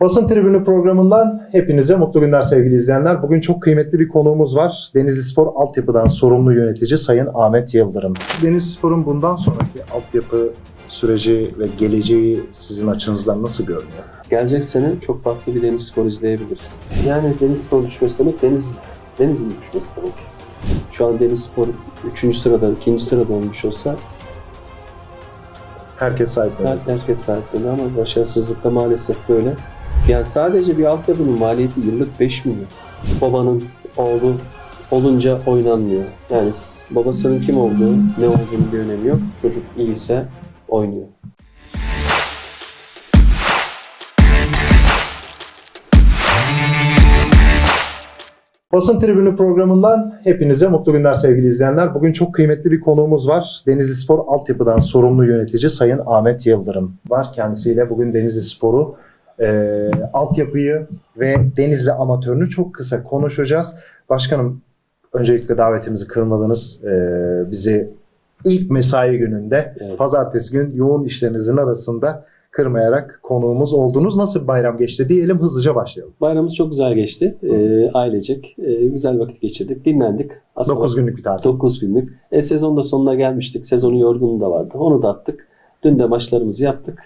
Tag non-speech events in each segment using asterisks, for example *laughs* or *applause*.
Basın Tribünü programından hepinize mutlu günler sevgili izleyenler. Bugün çok kıymetli bir konuğumuz var. Denizli Spor Altyapı'dan sorumlu yönetici Sayın Ahmet Yıldırım. Denizli Spor'un bundan sonraki altyapı süreci ve geleceği sizin açınızdan nasıl görünüyor? Gelecek sene çok farklı bir deniz spor izleyebiliriz. Yani deniz spor düşmesi demek deniz denizin düşmesi demek. Şu an deniz spor 3. sırada, 2. sırada olmuş olsa Herkes sahiplenir. her, herkes sahiplenir ama başarısızlıkta maalesef böyle. Yani sadece bir altyapının maliyeti yıllık 5 milyon. Babanın oğlu olunca oynanmıyor. Yani babasının kim olduğu, ne olduğunu bir önemi yok. Çocuk iyiyse oynuyor. Basın Tribünü programından hepinize mutlu günler sevgili izleyenler. Bugün çok kıymetli bir konuğumuz var. Denizli Spor Altyapı'dan sorumlu yönetici Sayın Ahmet Yıldırım var. Kendisiyle bugün Denizli Spor'u, e, altyapıyı ve Denizli amatörünü çok kısa konuşacağız. Başkanım öncelikle davetimizi kırmadınız. E, bizi ilk mesai gününde Evet. pazartesi gün yoğun işlerinizin arasında kırmayarak konuğumuz oldunuz. Nasıl bir bayram geçti diyelim hızlıca başlayalım. Bayramımız çok güzel geçti. Ee, ailecek. Ee, güzel vakit geçirdik. Dinlendik. Aslında 9 günlük bir tatil. 9 günlük. E, sezon da sonuna gelmiştik. Sezonun yorgunluğu da vardı. Onu da attık. Dün de maçlarımızı yaptık.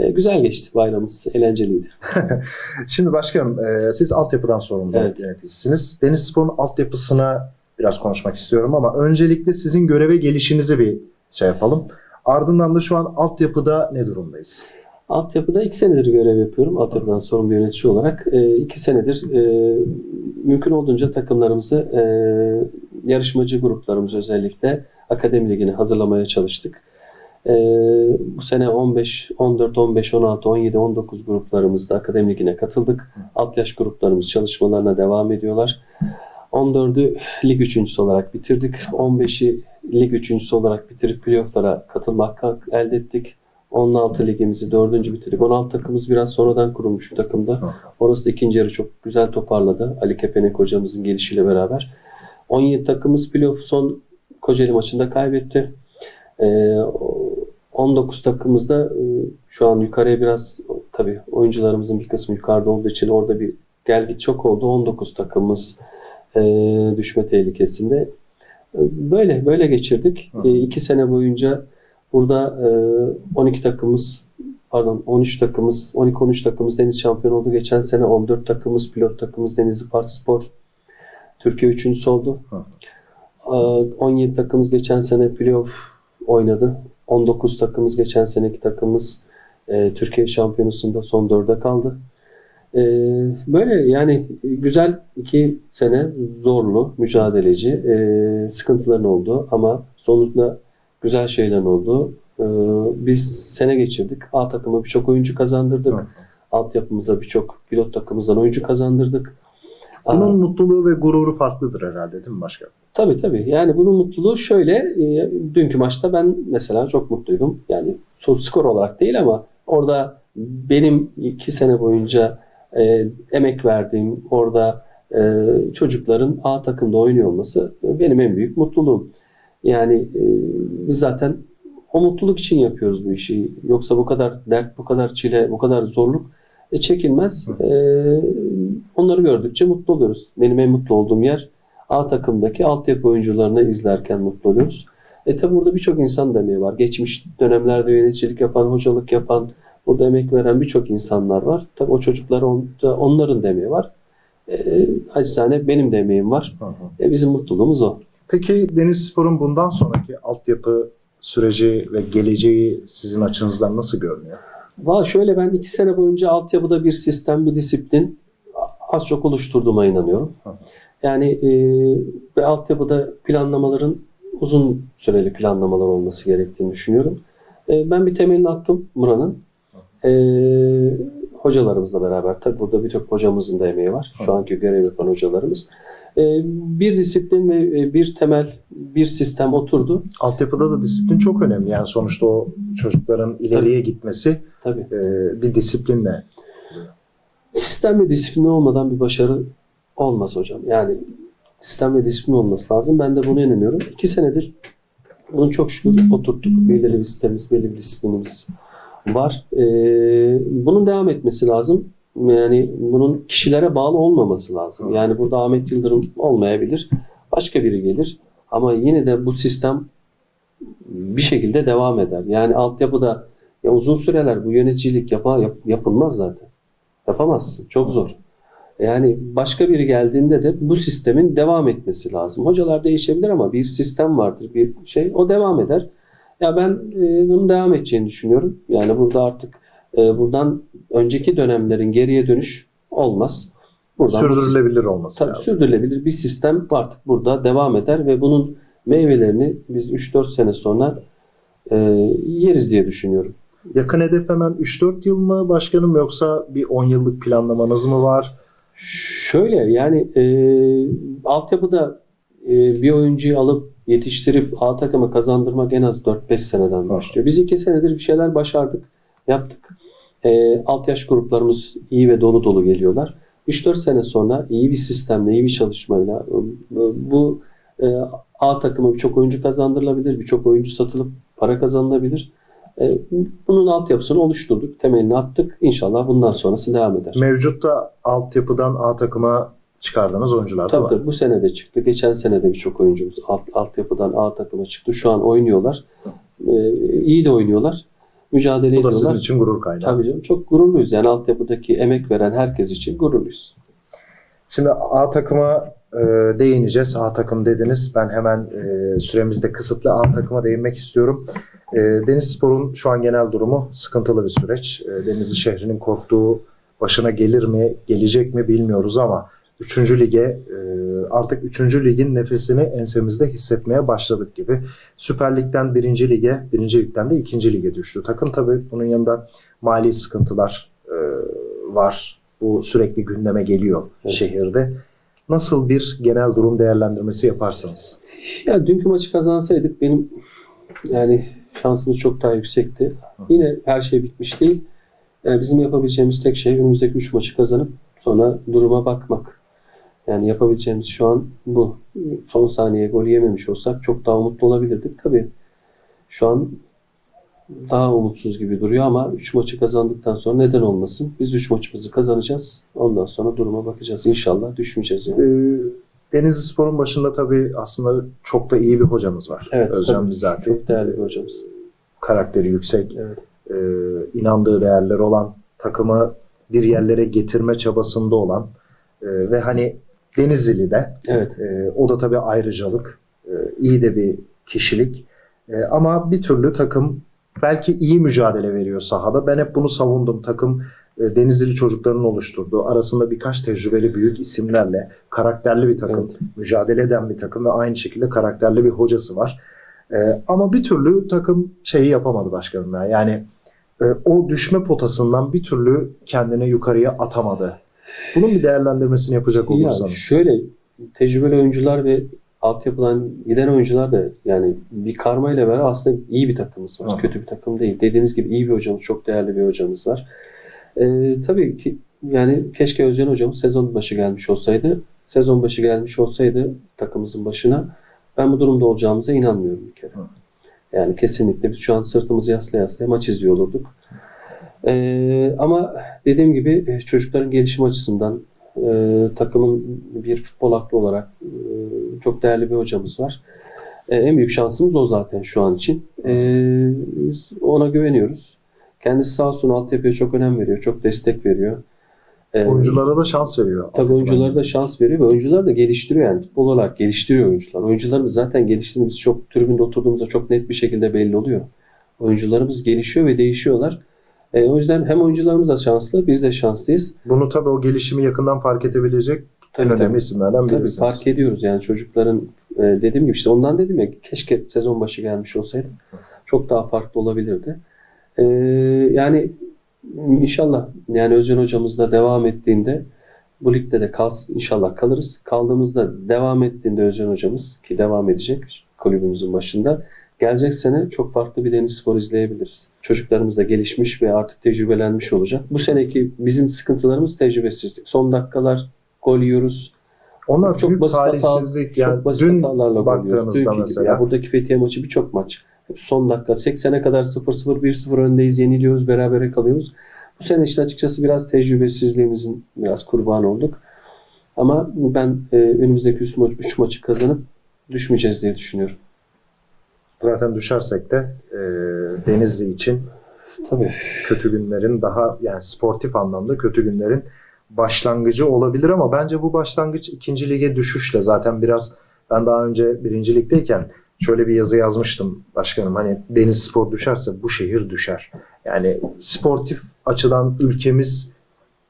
E, güzel geçti bayramımız. Eğlenceliydi. *laughs* Şimdi başkanım e, siz altyapıdan sorumlu Evet. yöneticisiniz. Deniz Spor'un altyapısına biraz konuşmak istiyorum ama öncelikle sizin göreve gelişinizi bir şey yapalım. Ardından da şu an altyapıda ne durumdayız? Altyapıda iki senedir görev yapıyorum. Altyapıdan sorumlu yönetici olarak. E, iki senedir e, mümkün olduğunca takımlarımızı e, yarışmacı gruplarımız özellikle Akademi Ligi'ne hazırlamaya çalıştık. E, bu sene 15, 14, 15, 16, 17, 19 gruplarımızda Akademi Ligi'ne katıldık. Alt yaş gruplarımız çalışmalarına devam ediyorlar. 14'ü lig üçüncüsü olarak bitirdik. 15'i lig üçüncüsü olarak bitirip playofflara katılma hakkı elde ettik. 16 ligimizi dördüncü bitirdik. 16 takımımız biraz sonradan kurulmuş bir takımda. Orası da ikinci yarı çok güzel toparladı. Ali Kepenek hocamızın gelişiyle beraber. 17 takımımız playoff son Kocaeli maçında kaybetti. Ee, 19 takımımız da e, şu an yukarıya biraz tabii oyuncularımızın bir kısmı yukarıda olduğu için orada bir gel git çok oldu. 19 takımımız e, düşme tehlikesinde. E, Böyle böyle geçirdik. Hı. E, iki sene boyunca burada e, 12 takımımız pardon 13 takımımız 12-13 takımımız deniz şampiyonu oldu. Geçen sene 14 takımımız pilot takımımız Denizli Park Spor Türkiye üçüncüsü oldu. Hı. E, 17 takımımız geçen sene playoff oynadı. 19 takımımız geçen seneki takımımız e, Türkiye şampiyonasında son dörde kaldı. E, böyle yani güzel iki sene zorlu, mücadeleci, e, sıkıntıların oldu ama sonuçta güzel şeylerin oldu. E, biz sene geçirdik. A takımı birçok oyuncu kazandırdık. Hı. Altyapımıza birçok pilot takımımızdan oyuncu kazandırdık. Aa, Bunun mutluluğu ve gururu farklıdır herhalde değil mi başkanım? Tabii tabii. Yani bunun mutluluğu şöyle. e, dünkü maçta ben mesela çok mutluydum. Yani skor olarak değil ama orada benim iki sene boyunca e, emek verdiğim orada e, çocukların A takımda oynuyor olması benim en büyük mutluluğum. Yani e, biz zaten o mutluluk için yapıyoruz bu işi. Yoksa bu kadar dert, bu kadar çile, bu kadar zorluk e, çekilmez. E, onları gördükçe mutlu oluyoruz. Benim en mutlu olduğum yer A takımdaki altyapı oyuncularını izlerken mutlu oluyoruz. E tabi burada birçok insan da emeği var. Geçmiş dönemlerde yöneticilik yapan, hocalık yapan, burada emek veren birçok insanlar var. Tabi o çocuklar on, onların da emeği var. E, acizane benim de emeğim var. Hı hı. E, bizim mutluluğumuz o. Peki Deniz Spor'un bundan sonraki altyapı süreci ve geleceği sizin açınızdan nasıl görünüyor? Valla şöyle ben iki sene boyunca altyapıda bir sistem, bir disiplin az çok oluşturduğuma inanıyorum. Hı hı. Yani e, ve altyapıda planlamaların uzun süreli planlamalar olması gerektiğini düşünüyorum. E, ben bir temelini attım buranın. E, hocalarımızla beraber. Tabi burada birçok hocamızın da emeği var. Şu anki görev yapan hocalarımız. E, bir disiplin ve e, bir temel, bir sistem oturdu. Altyapıda da disiplin çok önemli. Yani sonuçta o çocukların ileriye gitmesi Tabii. e, bir disiplinle. Sistem ve disiplin olmadan bir başarı olmaz hocam. Yani sistem ve disiplin olması lazım. Ben de buna inanıyorum. İki senedir bunu çok şükür oturttuk. Belirli bir sistemimiz, belirli bir disiplinimiz var. Ee, bunun devam etmesi lazım. Yani bunun kişilere bağlı olmaması lazım. Yani burada Ahmet Yıldırım olmayabilir. Başka biri gelir. Ama yine de bu sistem bir şekilde devam eder. Yani altyapıda ya uzun süreler bu yöneticilik yapa, yap- yapılmaz zaten. Yapamazsın. Çok zor. Yani başka biri geldiğinde de bu sistemin devam etmesi lazım. Hocalar değişebilir ama bir sistem vardır, bir şey. O devam eder. Ya ben e, bunun devam edeceğini düşünüyorum. Yani burada artık e, buradan önceki dönemlerin geriye dönüş olmaz. Buradan bu sistem- Sürdürülebilir olması Tabii lazım. sürdürülebilir bir sistem artık burada devam eder ve bunun meyvelerini biz 3-4 sene sonra e, yeriz diye düşünüyorum. Yakın hedef hemen 3-4 yıl mı başkanım yoksa bir 10 yıllık planlamanız mı var? Şöyle yani e, altyapıda e, bir oyuncuyu alıp yetiştirip A takıma kazandırmak en az 4-5 seneden başlıyor. Biz 2 senedir bir şeyler başardık, yaptık. E, alt yaş gruplarımız iyi ve dolu dolu geliyorlar. 3-4 sene sonra iyi bir sistemle, iyi bir çalışmayla e, bu e, A takıma birçok oyuncu kazandırılabilir, birçok oyuncu satılıp para kazanılabilir. E, bunun altyapısını oluşturduk, temelini attık. İnşallah bundan sonrası devam eder. Mevcutta altyapıdan A takıma çıkardığınız oyuncular da Tabii var. tabii bu sene de çıktı. Geçen sene de birçok oyuncumuz alt, altyapıdan A takıma çıktı. Şu an oynuyorlar. Ee, iyi de oynuyorlar. Mücadele Bu da ediyorlar. sizin için gurur kaynağı. Tabii canım çok gururluyuz. Yani altyapıdaki emek veren herkes için gururluyuz. Şimdi A takıma e, değineceğiz. A takım dediniz. Ben hemen e, süremizde kısıtlı A takıma değinmek istiyorum. E, Deniz Spor'un şu an genel durumu sıkıntılı bir süreç. E, Denizli şehrinin korktuğu başına gelir mi, gelecek mi bilmiyoruz ama 3. lige e, artık 3. ligin nefesini ensemizde hissetmeye başladık gibi. Süper Lig'den 1. lige, 1. ligden de 2. lige düştü. Takım tabii bunun yanında mali sıkıntılar e, var. Bu sürekli gündeme geliyor Evet. şehirde. Nasıl bir genel durum değerlendirmesi yaparsınız? Ya dünkü maçı kazansaydık benim yani şansımız çok daha yüksekti. Yine her şey bitmiş değil. Yani bizim yapabileceğimiz tek şey önümüzdeki 3 maçı kazanıp sonra duruma bakmak. Yani yapabileceğimiz şu an bu. Son saniye gol yememiş olsak çok daha umutlu olabilirdik. Tabii şu an daha umutsuz gibi duruyor ama 3 maçı kazandıktan sonra neden olmasın? Biz 3 maçımızı kazanacağız. Ondan sonra duruma bakacağız. İnşallah düşmeyeceğiz yani. Ee, Denizli Spor'un başında tabii aslında çok da iyi bir hocamız var. Evet, Özcan. Bizati. Çok değerli bir hocamız. Karakteri yüksek, Evet. e, inandığı değerler olan, takımı bir yerlere getirme çabasında olan e, ve hani Denizli'li de Evet. e, o da tabii ayrıcalık, e, iyi de bir kişilik. E, ama bir türlü takım belki iyi mücadele veriyor sahada. Ben hep bunu savundum. Takım e, Denizli çocukların oluşturduğu arasında birkaç tecrübeli büyük isimlerle karakterli bir takım, Evet. mücadele eden bir takım ve aynı şekilde karakterli bir hocası var. E, ama bir türlü takım şeyi yapamadı başkanım ya. Yani e, o düşme potasından bir türlü kendini yukarıya atamadı. Bunun bir değerlendirmesini yapacak Ya olursanız. şöyle tecrübeli oyuncular ve altyapıdan giden oyuncular da yani bir karma ile beraber aslında iyi bir takımımız var. Hı. Kötü bir takım değil. Dediğiniz gibi iyi bir hocamız, çok değerli bir hocamız var. Ee, tabii ki yani keşke Özcan hocamız sezon başı gelmiş olsaydı. Sezon başı gelmiş olsaydı takımımızın başına ben bu durumda olacağımıza inanmıyorum bir kere. Yani kesinlikle biz şu an sırtımızı yaslaya yaslaya maç izliyor olurduk. Ee, ama dediğim gibi e, çocukların gelişim açısından e, takımın bir futbol aklı olarak e, çok değerli bir hocamız var. E, en büyük şansımız o zaten şu an için. E, biz ona güveniyoruz. Kendisi sağ olsun altyapıya çok önem veriyor, çok destek veriyor. E, Oyunculara da şans veriyor. Tabii oyunculara da şans veriyor ve oyuncular da geliştiriyor yani futbol olarak geliştiriyor oyuncular. Oyuncularımız zaten geliştiğimiz çok tribünde oturduğumuzda çok net bir şekilde belli oluyor. Oyuncularımız gelişiyor ve değişiyorlar. E, o yüzden hem oyuncularımız da şanslı, biz de şanslıyız. Bunu tabii o gelişimi yakından fark edebilecek en Tabii, önemli tabii. isimlerden Tabii birisiniz. fark ediyoruz yani çocukların e, dediğim gibi işte ondan dedim ya keşke sezon başı gelmiş olsaydı çok daha farklı olabilirdi. E, yani inşallah yani Özcan hocamız da devam ettiğinde bu ligde de kalsın inşallah kalırız. Kaldığımızda devam ettiğinde Özcan hocamız ki devam edecek kulübümüzün başında gelecek sene çok farklı bir Deniz Spor izleyebiliriz. Çocuklarımız da gelişmiş ve artık tecrübelenmiş olacak. Bu seneki bizim sıkıntılarımız tecrübesizlik. Son dakikalar gol yiyoruz. Onlar Çok basit hata- talihsizlik. Yani çok basit dün hatalarla gibi. mesela. Ya buradaki Fethiye maçı birçok maç. Son dakika 80'e kadar 0-0 1-0 öndeyiz, yeniliyoruz, berabere kalıyoruz. Bu sene işte açıkçası biraz tecrübesizliğimizin biraz kurbanı olduk. Ama ben e, önümüzdeki 3 maç, üç maçı kazanıp düşmeyeceğiz diye düşünüyorum. Zaten düşersek de e, Denizli için Tabii. kötü günlerin daha yani sportif anlamda kötü günlerin başlangıcı olabilir ama bence bu başlangıç ikinci lige düşüşle zaten biraz ben daha önce birinci ligdeyken şöyle bir yazı yazmıştım başkanım hani Deniz Spor düşerse bu şehir düşer. Yani sportif açıdan ülkemiz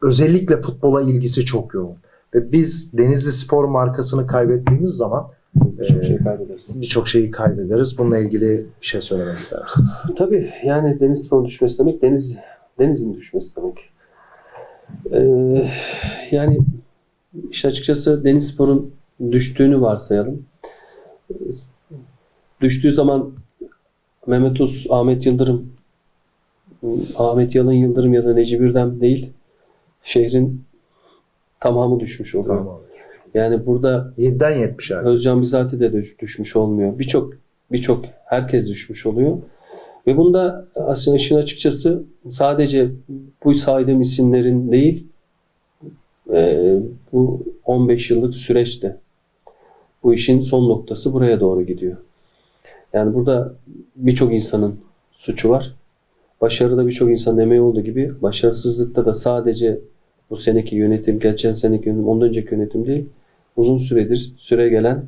özellikle futbola ilgisi çok yoğun. Ve biz Denizli Spor markasını kaybettiğimiz zaman Birçok Ee, şey kaybederiz. birçok şeyi kaybederiz. Bununla ilgili bir şey söylemek ister misiniz? Tabii yani deniz sporun düşmesi demek deniz denizin düşmesi demek. Ee, yani işte açıkçası deniz sporun düştüğünü varsayalım. Düştüğü zaman Mehmet Uz, Ahmet Yıldırım, Ahmet Yalın Yıldırım ya da Necip Ürdem değil, şehrin tamamı düşmüş oluyor. Tamam. Yani burada 7'den 70 abi. Özcan Bizati de düş- düşmüş olmuyor. Birçok birçok herkes düşmüş oluyor. Ve bunda aslında işin açıkçası sadece bu saydığım isimlerin değil e, bu 15 yıllık süreçte bu işin son noktası buraya doğru gidiyor. Yani burada birçok insanın suçu var. Başarıda birçok insanın emeği olduğu gibi başarısızlıkta da sadece bu seneki yönetim, geçen seneki yönetim, ondan önceki yönetim değil, uzun süredir süre gelen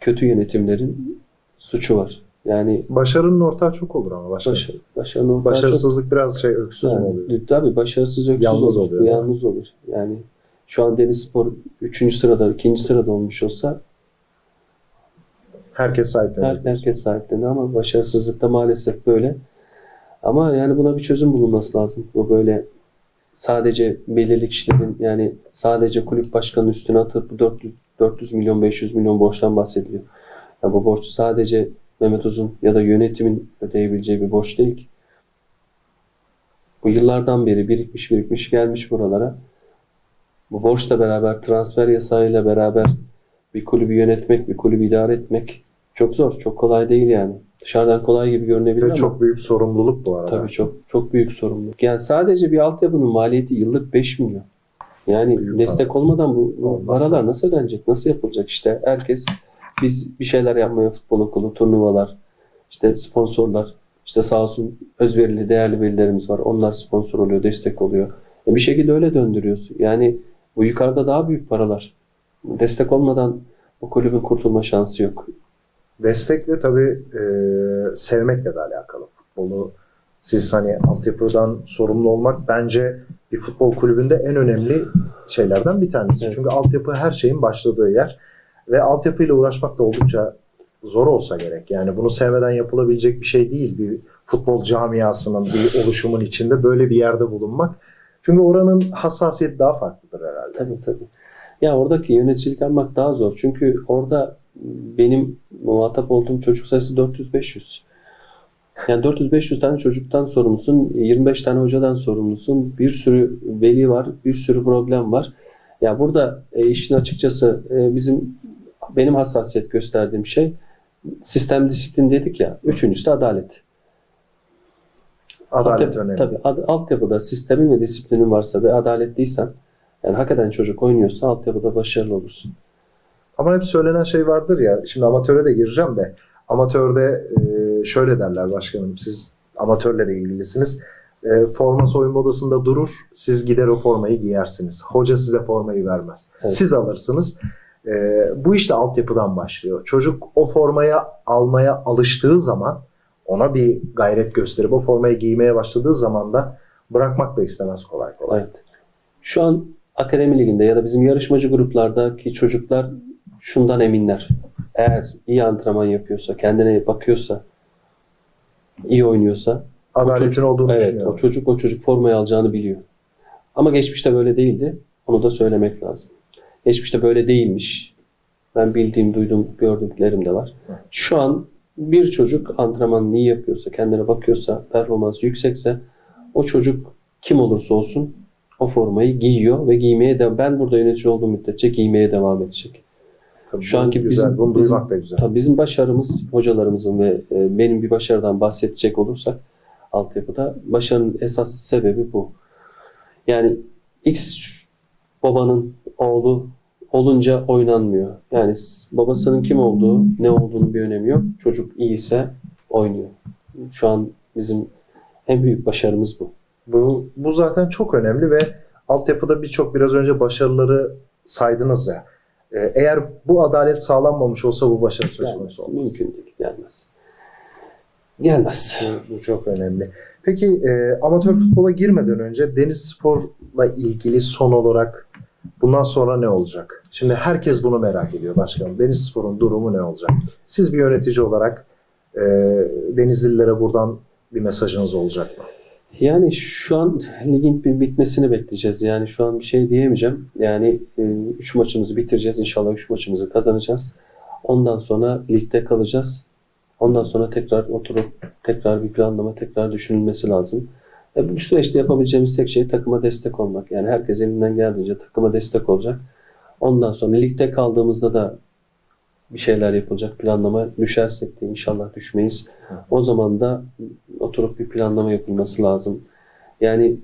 kötü yönetimlerin suçu var. Yani Başarının ortağı çok olur ama başarı. başarı, başarının ortağı çok- Başarısızlık biraz şey öksüz mü yani, oluyor? Tabii başarısız öksüz Yalnız olur. oluyor? Yalnız olur. Yani şu an Denizspor 3. sırada, 2. sırada olmuş olsa Herkes sahipleniyor. her, herkes sahipleniyor ama başarısızlıkta maalesef böyle. Ama yani buna bir çözüm bulunması lazım. Bu böyle sadece belirli kişilerin yani sadece kulüp başkanının üstüne atıp bu 400 400 milyon 500 milyon borçtan bahsediliyor. Ya bu borç sadece Mehmet Uzun ya da yönetimin ödeyebileceği bir borç değil ki. Bu yıllardan beri birikmiş birikmiş gelmiş buralara. Bu borçla beraber transfer yasağıyla beraber bir kulübü yönetmek, bir kulübü idare etmek çok zor, çok kolay değil yani. Dışarıdan kolay gibi görünebilir Ve ama çok büyük sorumluluk bu arada. tabii çok çok büyük sorumluluk. Yani sadece bir altyapının maliyeti yıllık 5 milyon. Yani Büyük destek olmadan bu, bu Olmaz. paralar nasıl ödenecek? Nasıl yapılacak? İşte herkes biz bir şeyler yapmaya futbol okulu, turnuvalar, işte sponsorlar, işte sağ olsun özverili, değerli velilerimiz var. Onlar sponsor oluyor, destek oluyor. E bir şekilde öyle döndürüyorsun. Yani bu yukarıda daha büyük paralar. Destek olmadan bu kulübün kurtulma şansı yok. Destek ve tabii e, sevmekle de alakalı. Futbolu siz hani altyapıdan sorumlu olmak bence bir futbol kulübünde en önemli şeylerden bir tanesi. Evet. Çünkü altyapı her şeyin başladığı yer ve altyapıyla uğraşmak da oldukça zor olsa gerek. Yani bunu sevmeden yapılabilecek bir şey değil. Bir futbol camiasının, bir oluşumun içinde böyle bir yerde bulunmak. Çünkü oranın hassasiyeti daha farklıdır herhalde. Tabii tabii. Ya oradaki yöneticilik yapmak daha zor. Çünkü orada benim muhatap olduğum çocuk sayısı 400-500. Yani 400-500 tane çocuktan sorumlusun, 25 tane hocadan sorumlusun, bir sürü veli var, bir sürü problem var. Ya burada e, işin açıkçası e, bizim benim hassasiyet gösterdiğim şey sistem disiplin dedik ya. Üçüncüsü de adalet. Adalet Altyapı- önemli. Tabii ad- altyapıda sistemin ve disiplinin varsa ve adaletliysen yani hakikaten çocuk oynuyorsa altyapıda başarılı olursun. Ama hep söylenen şey vardır ya, şimdi amatöre de gireceğim de, amatörde e, şöyle derler başkanım, siz amatörle de ilgilisiniz. E, forma soyunma odasında durur, siz gider o formayı giyersiniz. Hoca size formayı vermez. Evet. Siz alırsınız. E, bu işte altyapıdan başlıyor. Çocuk o formaya almaya alıştığı zaman, ona bir gayret gösterip o formayı giymeye başladığı zaman da bırakmak da istemez kolay kolay. Evet. Şu an akademi liginde ya da bizim yarışmacı gruplardaki çocuklar şundan eminler. Eğer iyi antrenman yapıyorsa, kendine bakıyorsa, iyi oynuyorsa, Adaletin çocuk- olduğunu evet düşünüyorum. o çocuk o çocuk formayı alacağını biliyor. Ama geçmişte böyle değildi. Onu da söylemek lazım. Geçmişte böyle değilmiş. Ben bildiğim, duyduğum, gördüklerim de var. Şu an bir çocuk antrenmanını iyi yapıyorsa, kendine bakıyorsa, performansı yüksekse o çocuk kim olursa olsun o formayı giyiyor ve giymeye de ben burada yönetici olduğum müddetçe giymeye devam edecek. Tabii Şu anki güzel, bizim- bunu bizim- da güzel. Tabii bizim başarımız hocalarımızın ve e, benim bir başarıdan bahsedecek olursak altyapıda. Başarının esas sebebi bu. Yani X babanın oğlu olunca oynanmıyor. Yani babasının kim olduğu, ne olduğunu bir önemi yok. Çocuk iyiyse oynuyor. Şu an bizim en büyük başarımız bu. Bu, bu zaten çok önemli ve altyapıda birçok biraz önce başarıları saydınız ya. Ee, Eğer bu adalet sağlanmamış olsa bu başarı söz konusu olmaz. Mümkün değil. Gelmez. Gelmez. Bu, bu çok önemli. Peki e, amatör futbola girmeden önce deniz sporla ilgili son olarak bundan sonra ne olacak? Şimdi herkes bunu merak ediyor başkanım. Deniz sporun durumu ne olacak? Siz bir yönetici olarak e, Denizlililere buradan bir mesajınız olacak mı? Yani şu an ligin bir bitmesini bekleyeceğiz. Yani şu an bir şey diyemeyeceğim. Yani 3 maçımızı bitireceğiz. İnşallah 3 maçımızı kazanacağız. Ondan sonra ligde kalacağız. Ondan sonra tekrar oturup tekrar bir planlama tekrar düşünülmesi lazım. E, bu süreçte yapabileceğimiz tek şey takıma destek olmak. Yani herkes elinden geldiğince takıma destek olacak. Ondan sonra ligde kaldığımızda da bir şeyler yapılacak. Planlama düşersek de inşallah düşmeyiz. O zaman da oturup bir planlama yapılması lazım. Yani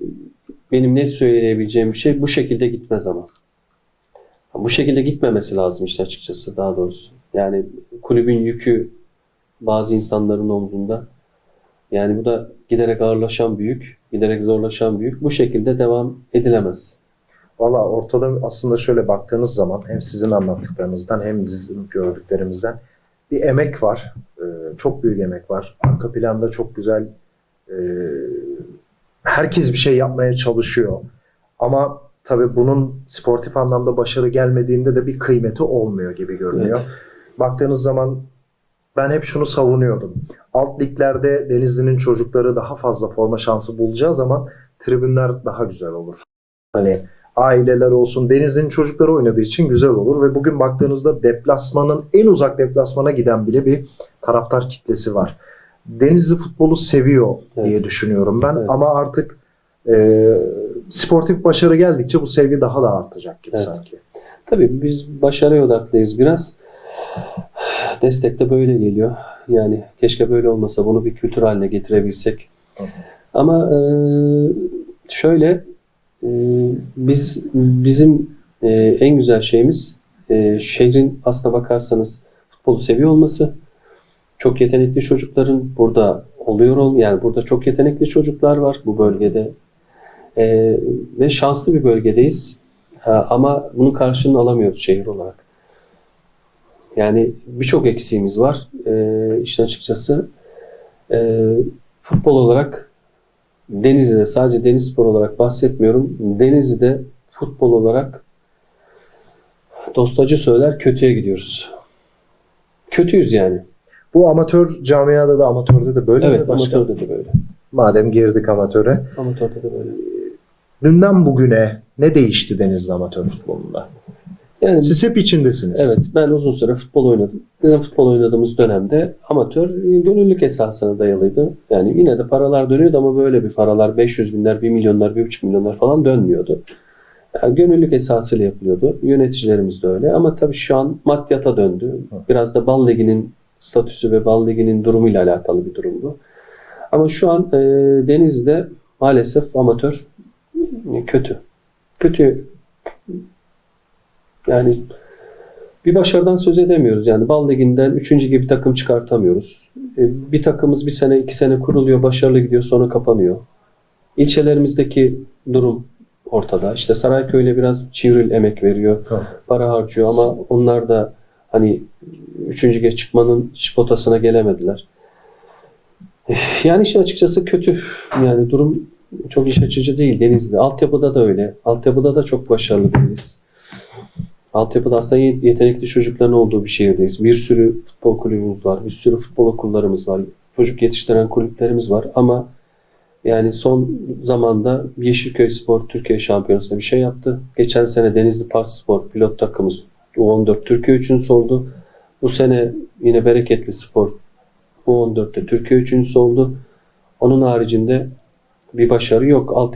benim ne söyleyebileceğim bir şey bu şekilde gitmez ama. Bu şekilde gitmemesi lazım işte açıkçası daha doğrusu. Yani kulübün yükü bazı insanların omzunda. Yani bu da giderek ağırlaşan büyük, giderek zorlaşan büyük. Bu şekilde devam edilemez. Valla ortada aslında şöyle baktığınız zaman hem sizin anlattıklarınızdan hem bizim gördüklerimizden bir emek var. Ee, çok büyük emek var. Arka planda çok güzel e, herkes bir şey yapmaya çalışıyor. Ama tabii bunun sportif anlamda başarı gelmediğinde de bir kıymeti olmuyor gibi görünüyor. Baktığınız zaman ben hep şunu savunuyordum. Alt liglerde Denizli'nin çocukları daha fazla forma şansı bulacağı zaman tribünler daha güzel olur. Hani aileler olsun Denizli'nin çocukları oynadığı için güzel olur ve bugün baktığınızda deplasmanın en uzak deplasmana giden bile bir taraftar kitlesi var. Denizli futbolu seviyor Evet. diye düşünüyorum ben Evet. ama artık e, sportif başarı geldikçe bu sevgi daha da artacak gibi Evet. sanki. Tabii biz başarıya odaklıyız biraz. Destek de böyle geliyor. Yani keşke böyle olmasa bunu bir kültür haline getirebilsek. Hı hı. Ama e, şöyle biz bizim e, en güzel şeyimiz e, şehrin aslına bakarsanız futbolu seviyor olması. Çok yetenekli çocukların burada oluyor ol yani burada çok yetenekli çocuklar var bu bölgede. E, ve şanslı bir bölgedeyiz. Ama bunun karşılığını alamıyoruz şehir olarak. Yani birçok eksiğimiz var. Ee, işin açıkçası e, futbol olarak Denizli'de sadece deniz spor olarak bahsetmiyorum. Denizli'de futbol olarak dostacı söyler kötüye gidiyoruz. Kötüyüz yani. Bu amatör camiada da amatörde de böyle mi Evet, amatörde de böyle. Madem girdik amatöre. Amatörde de böyle. Dünden bugüne ne değişti Denizli amatör futbolunda? Yani Siz hep içindesiniz. Evet, ben uzun süre futbol oynadım. Bizim futbol oynadığımız dönemde amatör e, gönüllülük esasına dayalıydı. Yani yine de paralar dönüyordu ama böyle bir paralar 500 binler, 1 milyonlar, 1,5 milyonlar falan dönmüyordu. Yani gönüllülük esasıyla yapılıyordu. Yöneticilerimiz de öyle ama tabii şu an maddiyata döndü. Biraz da Bal Ligi'nin statüsü ve Bal Ligi'nin durumuyla alakalı bir durum bu. Ama şu an e, Denizli'de maalesef amatör e, kötü. Kötü yani bir başarıdan söz edemiyoruz. Yani Bal Ligi'nden üçüncü gibi takım çıkartamıyoruz. E, Bir takımımız bir sene, iki sene kuruluyor, başarılı gidiyor, sonra kapanıyor. İlçelerimizdeki durum ortada. İşte Sarayköy'le biraz çivril emek veriyor, Tamam. para harcıyor ama onlar da hani üçüncü geç çıkmanın potasına gelemediler. Eh, Yani işin açıkçası kötü. Yani durum çok iş açıcı değil Denizli. Altyapıda da öyle. Altyapıda da çok başarılı değiliz. Altyapıda aslında yetenekli çocukların olduğu bir şehirdeyiz. Bir sürü futbol kulübümüz var. Bir sürü futbol okullarımız var. Çocuk yetiştiren kulüplerimiz var. Ama yani son zamanda Yeşilköy Spor Türkiye Şampiyonası'nda bir şey yaptı. Geçen sene Denizli Park Spor pilot takımımız U14 Türkiye üçüncüsü oldu. Bu sene yine Bereketli Spor U14'te Türkiye üçüncüsü oldu. Onun haricinde bir başarı yok. Alt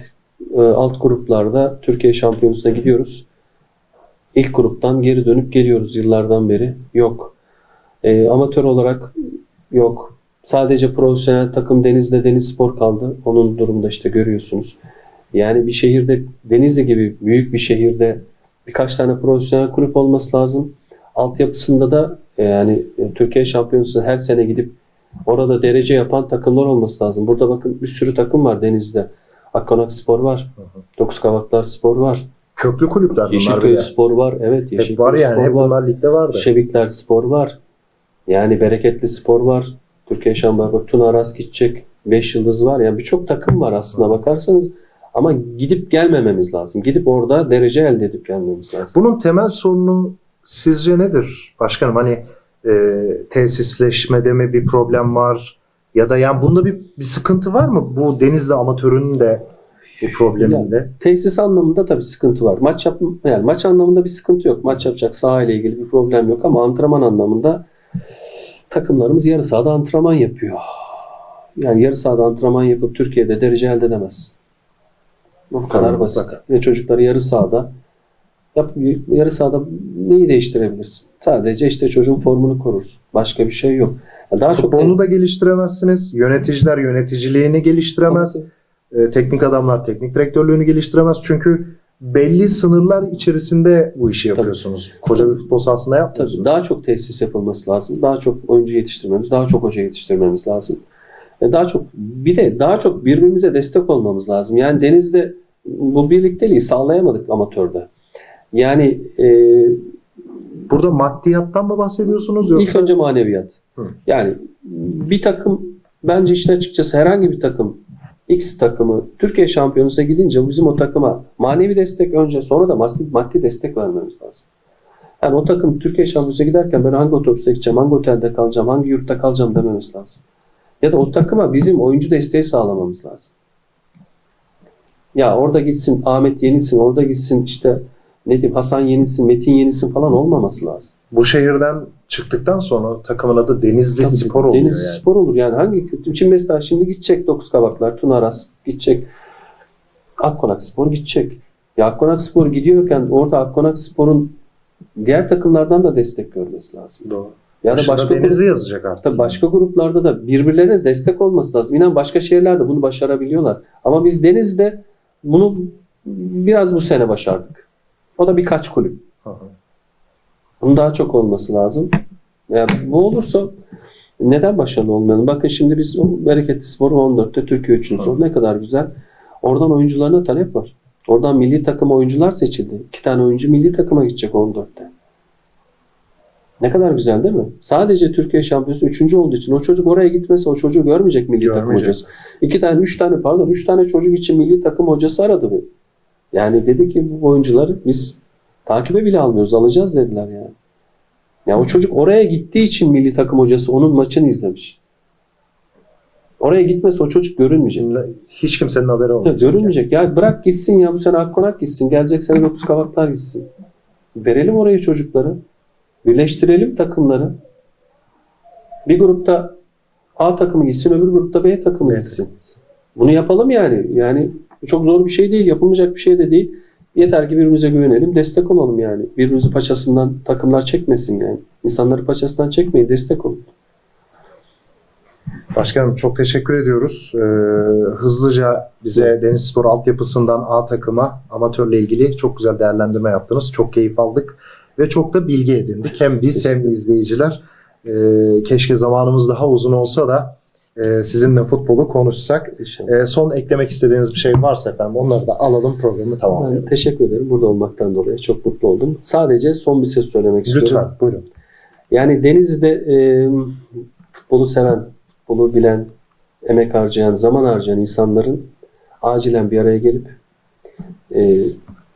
e, alt gruplarda Türkiye Şampiyonası'na gidiyoruz. İlk gruptan geri dönüp geliyoruz yıllardan beri. Yok. E, amatör olarak yok. Sadece profesyonel takım Deniz'de Deniz Spor kaldı. Onun durumunda işte görüyorsunuz. Yani bir şehirde Denizli gibi büyük bir şehirde birkaç tane profesyonel kulüp olması lazım. Altyapısında da e, yani e, Türkiye Şampiyonası her sene gidip orada derece yapan takımlar olması lazım. Burada bakın bir sürü takım var Deniz'de. Akkonak Spor var. Dokuz Kavaklar Spor var. Köklü kulüpler bunlar Yeşilköy. Spor var. Evet Hep Yeşilköy var yani. Spor Hep var. bunlar ligde vardı. Şebikler Spor var. Yani Bereketli Spor var. Türkiye Şampiyonu bak Tuna Aras gidecek. 5 yıldız var. Yani birçok takım var aslında bakarsanız. Ama gidip gelmememiz lazım. Gidip orada derece elde edip gelmemiz lazım. Bunun temel sorunu sizce nedir başkanım? Hani e, tesisleşmede mi bir problem var? Ya da yani bunda bir, bir sıkıntı var mı? Bu Denizli amatörünün de bu probleminde. Tesis anlamında tabii sıkıntı var. Maç yap yani maç anlamında bir sıkıntı yok. Maç yapacak saha ile ilgili bir problem yok ama antrenman anlamında takımlarımız yarı sahada antrenman yapıyor. Yani yarı sahada antrenman yapıp Türkiye'de derece elde edemezsin. Bu kadar Tamam, basit. mutlaka. Ve çocukları yarı sahada yap, yarı sahada neyi değiştirebilirsin? Sadece işte çocuğun formunu korursun. Başka bir şey yok. Yani Daha çok Futbolunu da geliştiremezsiniz. Yöneticiler yöneticiliğini geliştiremez. E, teknik adamlar teknik direktörlüğünü geliştiremez. Çünkü belli sınırlar içerisinde bu işi yapıyorsunuz. Koca bir futbol sahasında Tabii yapmıyorsunuz. daha çok tesis yapılması lazım. Daha çok oyuncu yetiştirmemiz, daha çok hoca yetiştirmemiz lazım. E daha çok bir de daha çok birbirimize destek olmamız lazım. Yani denizde bu birlikteliği sağlayamadık amatörde. Yani e, Burada maddiyattan mı bahsediyorsunuz yoksa? ilk önce maneviyat. Hı. Yani bir takım bence işte açıkçası herhangi bir takım X takımı Türkiye şampiyonasına gidince bizim o takıma manevi destek önce sonra da maddi, maddi destek vermemiz lazım. Yani o takım Türkiye şampiyonasına giderken ben hangi otobüste gideceğim, hangi otelde kalacağım, hangi yurtta kalacağım dememiz lazım. Ya da o takıma bizim oyuncu desteği sağlamamız lazım. Ya orada gitsin Ahmet yenilsin, orada gitsin işte ne diyeyim Hasan yenilsin, Metin yenilsin falan olmaması lazım. Bu şehirden çıktıktan sonra takımın adı Denizli Tabii, Spor oluyor Denizli yani. Spor olur yani hangi şimdi mesela şimdi gidecek Dokuz Kabaklar, Tunaras gidecek. Akkonak Spor gidecek. Ya Akkonak Spor gidiyorken orada Akkonak Spor'un diğer takımlardan da destek görmesi lazım. Doğru. Ya da başka Denizli yazacak artık. Tabii başka gruplarda da birbirlerine destek olması lazım. İnan başka şehirlerde bunu başarabiliyorlar. Ama biz Deniz'de bunu biraz bu sene başardık. O da birkaç kulüp. Hı hı. Bunun daha çok olması lazım. Yani bu olursa neden başarılı olmayalım? Bakın şimdi biz o Bereketli Spor 14'te Türkiye üçüncüsü oldu. Ne kadar güzel. Oradan oyuncularına talep var. Oradan milli takım oyuncular seçildi. İki tane oyuncu milli takıma gidecek 14'te. Ne kadar güzel değil mi? Sadece Türkiye şampiyonası üçüncü olduğu için o çocuk oraya gitmese o çocuğu görmeyecek milli takım Görmeyecek. hocası. İki tane, üç tane pardon, üç tane çocuk için milli takım hocası aradı bir. Yani dedi ki bu oyuncuları biz takibe bile almıyoruz, alacağız dediler yani. Ya o çocuk oraya gittiği için milli takım hocası onun maçını izlemiş. Oraya gitmese o çocuk görünmeyecek. Hiç kimsenin haberi Ya olmayacak. görünmeyecek. Ya bırak gitsin ya bu sene Akkonak gitsin. Gelecek sene Dokuz Kavaklar gitsin. Verelim oraya çocukları. Birleştirelim takımları. Bir grupta A takımı gitsin, öbür grupta B takımı Evet. gitsin. Bunu yapalım yani. Yani çok zor bir şey değil, yapılmayacak bir şey de değil. Yeter ki birbirimize güvenelim, destek olalım yani. Birbirimizi paçasından takımlar çekmesin yani. İnsanları paçasından çekmeyin, destek olun. Başkanım çok teşekkür ediyoruz. Ee, hızlıca bize Deniz Spor altyapısından A takıma amatörle ilgili çok güzel değerlendirme yaptınız. Çok keyif aldık ve çok da bilgi edindik. Hem biz hem izleyiciler. Ee, keşke zamanımız daha uzun olsa da e, sizinle futbolu konuşsak. Ee, son eklemek istediğiniz bir şey varsa efendim onları da alalım programı tamamlayalım. Ben teşekkür ederim burada olmaktan dolayı. Çok mutlu oldum. Sadece son bir ses söylemek istiyorum. Lütfen buyurun. Yani Denizli'de e, futbolu seven, futbolu bilen, emek harcayan, zaman harcayan insanların acilen bir araya gelip e,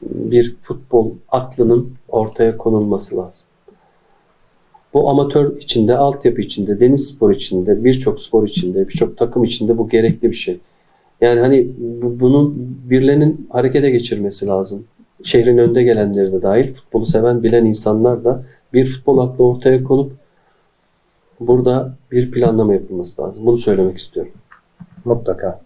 bir futbol aklının ortaya konulması lazım. Bu amatör içinde, altyapı içinde, deniz spor içinde, birçok spor içinde, birçok takım içinde bu gerekli bir şey. Yani hani bu- bunun birilerinin harekete geçirmesi lazım. Şehrin önde gelenleri de dahil, futbolu seven, bilen insanlar da bir futbol aklı ortaya konup burada bir planlama yapılması lazım. Bunu söylemek istiyorum. Mutlaka.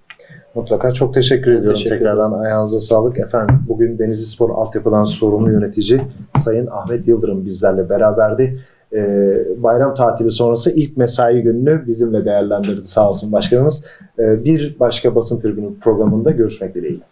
Mutlaka. Çok teşekkür ediyorum teşekkür tekrardan. Ayağınıza sağlık. Efendim bugün Denizli Spor Altyapıdan sorumlu yönetici Sayın Ahmet Yıldırım bizlerle beraberdi. E, bayram tatili sonrası ilk mesai gününü bizimle değerlendirdi sağ olsun başkanımız. E, bir başka basın tribünü programında görüşmek dileğiyle.